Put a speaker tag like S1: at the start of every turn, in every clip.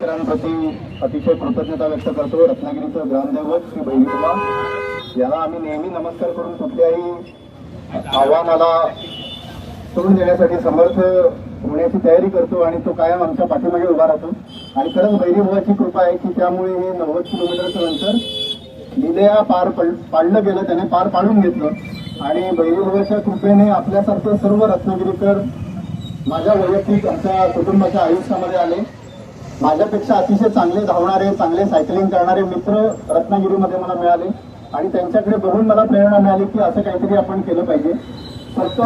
S1: शेतकऱ्यांप्रती अतिशय कृतज्ञता व्यक्त करतो रत्नागिरीचं ग्रामदैवत श्री बहिणीबा याला आम्ही नेहमी नमस्कार करून कुठल्याही आव्हानाला सोडून देण्यासाठी समर्थ होण्याची तयारी करतो आणि तो कायम आमच्या पाठीमागे उभा राहतो. आणि खरंच भैरीभावाची कृपा आहे की त्यामुळे हे नव्वद किलोमीटरचं अंतर लिलया पार पड पाडलं गेलं त्याने पार पाडून घेतलं. आणि भैरीभावाच्या कृपेने आपल्यासारखे सर्व रत्नागिरीकर माझ्या वैयक्तिक आमच्या कुटुंबाच्या आयुष्यामध्ये आले. माझ्यापेक्षा अतिशय चांगले धावणारे चांगले सायकलिंग करणारे मित्र रत्नागिरीमध्ये मला मिळाले. आणि त्यांच्याकडे बघून मला प्रेरणा मिळाली की असं काहीतरी आपण केलं पाहिजे. फक्त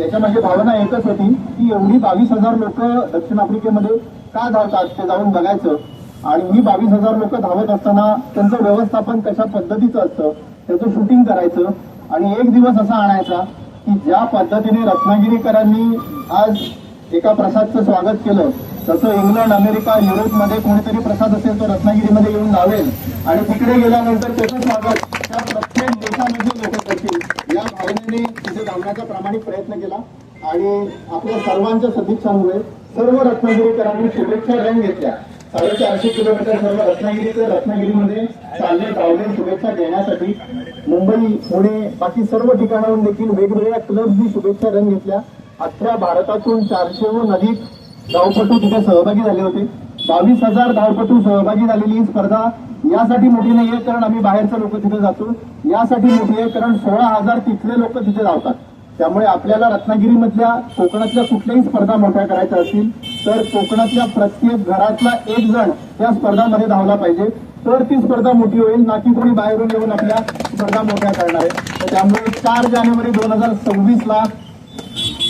S1: याच्या माझी भावना एकच होती की एवढी बावीस हजार लोक दक्षिण आफ्रिकेमध्ये का धावतात ते जाऊन बघायचं. आणि ही बावीस हजार लोक धावत असताना त्यांचं व्यवस्थापन कशा पद्धतीचं असतं त्याचं शूटिंग करायचं आणि एक दिवस असा आणायचा की ज्या पद्धतीने रत्नागिरीकरांनी आज एका प्रसादचं स्वागत केलं तसं इंग्लंड अमेरिका युरोपमध्ये कोणीतरी प्रसाद असेल तो रत्नागिरीमध्ये येऊन लावेल आणि तिकडे गेल्यानंतर त्याचं स्वागत त्या प्रत्येक देशामध्ये लोक करतील. या भावनेने तिथे लावण्याचा प्रामाणिक प्रयत्न केला. आणि आपल्या सर्वांच्या सदिच्छांमुळे सर्व रत्नागिरीकरांनी शुभेच्छा रंग घेतल्या. साडेचारशे किलोमीटर सर्व रत्नागिरीचे रत्नागिरीमध्ये चालले धावले शुभेच्छा देण्यासाठी मुंबई पुणे बाकी सर्व ठिकाणाहून देखील वेगवेगळ्या क्लबनी शुभेच्छा रंग घेतल्या. अख्ख्या भारतातून चारशेहून अधिक धावपटू तिथे सहभागी झाले होते. बावीस हजार धावपटू सहभागी झालेली ही स्पर्धा यासाठी मोठी नाही आहे कारण आम्ही बाहेरचे लोक तिथे जातो. यासाठी मोठी आहे कारण सोळा हजार तिथले लोक तिथे धावतात. त्यामुळे आपल्याला रत्नागिरीमधल्या कोकणातल्या कुठल्याही स्पर्धा मोठ्या करायच्या असतील तर कोकणातल्या प्रत्येक घरातला एक जण या स्पर्धामध्ये धावला पाहिजे. तर ती स्पर्धा मोठी होईल ना की कोणी बाहेरून येऊन आपल्या स्पर्धा मोठ्या करणार आहे. त्यामुळे चार जानेवारी दोन हजार सव्वीस ला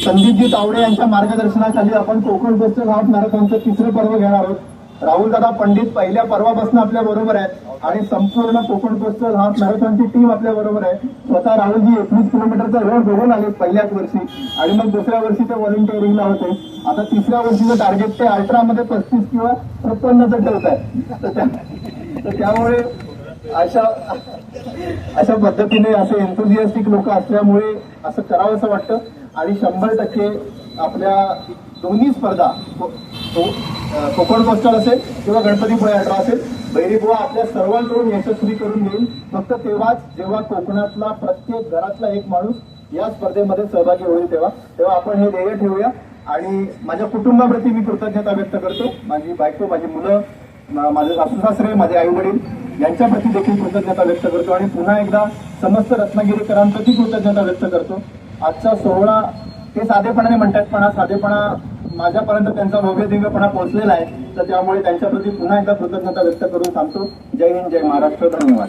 S1: संदीपजी तावडे यांच्या मार्गदर्शनाखाली आपण कोकण कोस्टल हाफ मॅरेथॉनचं तिसरं पर्व घेणार आहोत. राहुल दादा पंडित पहिल्या पर्वापासून आपल्या बरोबर आहेत आणि संपूर्ण कोकण कोस्टल हाफ मॅरेथॉनची टीम आपल्या बरोबर आहे. स्वतः राहुलजी एकवीस किलोमीटरचा रोड बघून आले पहिल्याच वर्षी आणि मग दुसऱ्या वर्षी ते व्हॉलेंटिअरिंगला होते. आता तिसऱ्या वर्षीचं टार्गेट ते अल्ट्रामध्ये पस्तीस किंवा त्रेपन्नचं ठेवत आहे तर त्यामुळे अशा अशा पद्धतीने असे एन्थुझियास्टिक लोक असल्यामुळे असं करावं असं वाटतं. आणि शंभर टक्के आपल्या दोन्ही स्पर्धा कोकण कोस्टल असेल किंवा गणपतीपुळे अठरा असेल बैरीबुवा आपल्या सर्वांकडून यशस्वी करून घेईल. फक्त तेव्हाच जेव्हा कोकणातला प्रत्येक घरातला एक माणूस या स्पर्धेमध्ये सहभागी होईल तेव्हा तेव्हा आपण हे ध्येय ठेवूया. आणि माझ्या कुटुंबाप्रती मी कृतज्ञता व्यक्त करतो. माझी बायको माझी मुलं माझे सासू सासरे माझे आई वडील यांच्याप्रती देखील कृतज्ञता व्यक्त करतो. आणि पुन्हा एकदा समस्त रत्नागिरीकरांप्रती कृतज्ञता व्यक्त करतो. आजचा सोहळा ते साधेपणाने म्हणतात पण हा साधेपणा माझ्यापर्यंत त्यांचा भव्य दिव्यपणा पोहोचलेला आहे. तर त्यामुळे त्यांच्याप्रती पुन्हा एकदा कृतज्ञता व्यक्त करून सांगतो. जय हिंद जय महाराष्ट्र. धन्यवाद.